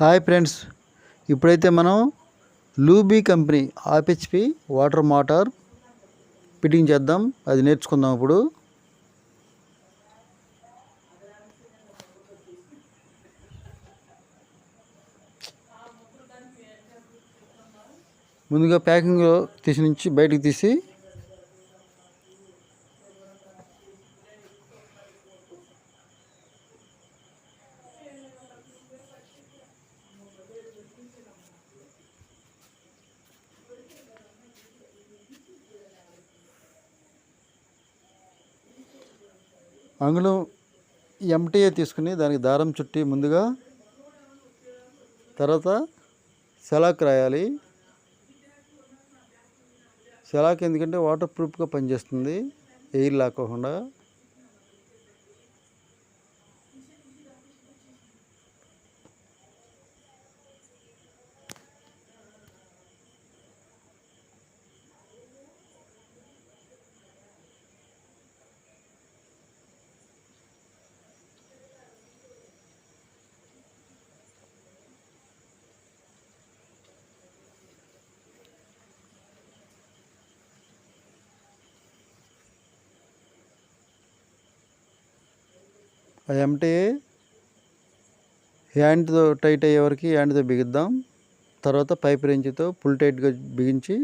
Hi friends. ఇప్పుడైతే మనం Lubi company ఆపిహెచ్పి వాటర్ మోటార్ ఫిట్టింగ్ చేద్దాం. అది నేర్చుకుందాం ఇప్పుడు. ముందుగా ప్యాకింగ్ తీసి నుంచి బయటకు తీసి అంగుళం ఎంటీఏ తీసుకుని దానికి దారం చుట్టి ముందుగా తర్వాత సెలాక్ రాయాలి. సెలాక్ ఎందుకంటే వాటర్ ప్రూఫ్గా పనిచేస్తుంది ఎయిర్ లాక్కోకుండా. ఎంటీ హ్యాండ్తో టైట్ అయ్యే వరకు హ్యాండ్తో బిగిద్దాం. తర్వాత పైప్ రెంచ్తో ఫుల్ టైట్గా బిగించి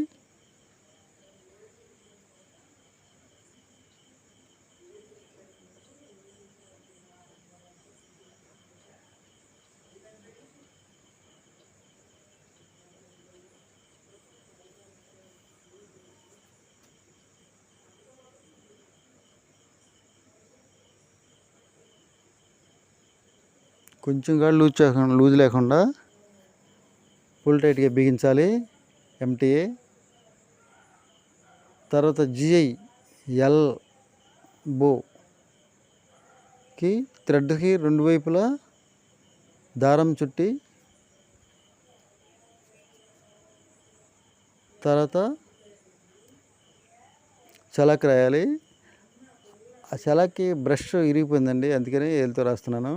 కొంచెం కూడా లూజ్ చేయకుండా లూజ్ లేకుండా ఫుల్ టైట్గా బిగించాలి. ఎంటీఏ తర్వాత జిఐ ఎల్ బోకి థ్రెడ్కి రెండు వైపులా దారం చుట్టి తర్వాత చలాక్ రాయాలి. ఆ చలాక్కి బ్రష్ ఇరిగిపోయిందండి అందుకని ఏలుతో రాస్తున్నాను.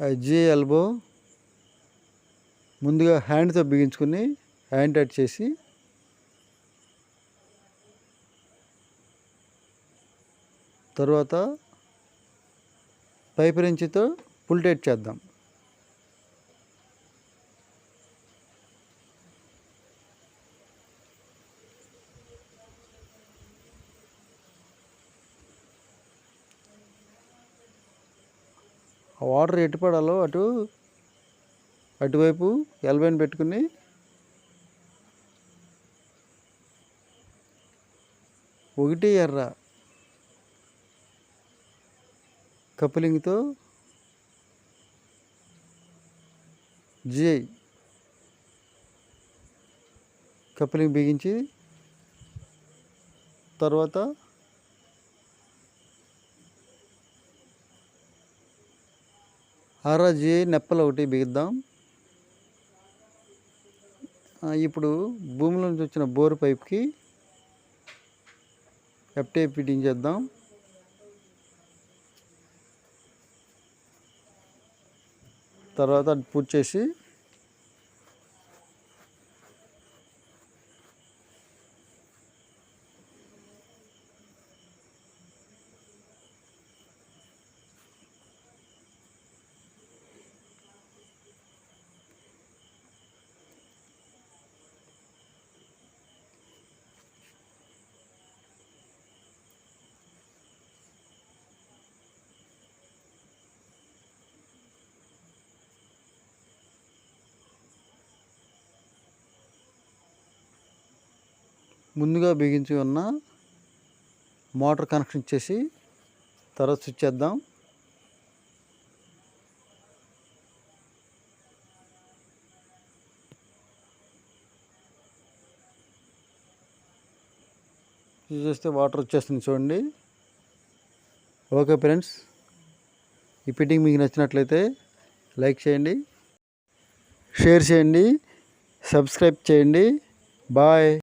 జీ ఎల్బో ముందుగా హ్యాండ్తో బిగించుకుని హ్యాండ్ టైట్ చేసి తర్వాత పైపు రెంచితో ఫుల్ టైట్ చేద్దాం. వాటర్ ఎటు పడాలో అటు అటువైపు ఎల్బైన్ పెట్టుకుని ఒకటి ఎర్ర కప్లింగ్తో జిఐ కప్లింగ్ బిగించి తర్వాత ఆర్ఆర్జీ నెప్పలు ఒకటి బిగిద్దాం. ఇప్పుడు భూమిలో నుంచి వచ్చిన బోర్ పైప్కి ఎఫ్టే ఫిట్టింగ్ చేద్దాం. తర్వాత అది పూర్తి చేసి ముందుగా బిగించి ఉన్న మోటార్ కనెక్షన్ ఇచ్చేసి తర్వాత స్విచ్ చేద్దాం. చూస్తే చేస్తే వాటర్ వచ్చేస్తుంది చూడండి. ఓకే ఫ్రెండ్స్ ఈ ఫిట్టింగ్ మీకు నచ్చినట్లయితే లైక్ చేయండి షేర్ చేయండి సబ్స్క్రైబ్ చేయండి. బాయ్.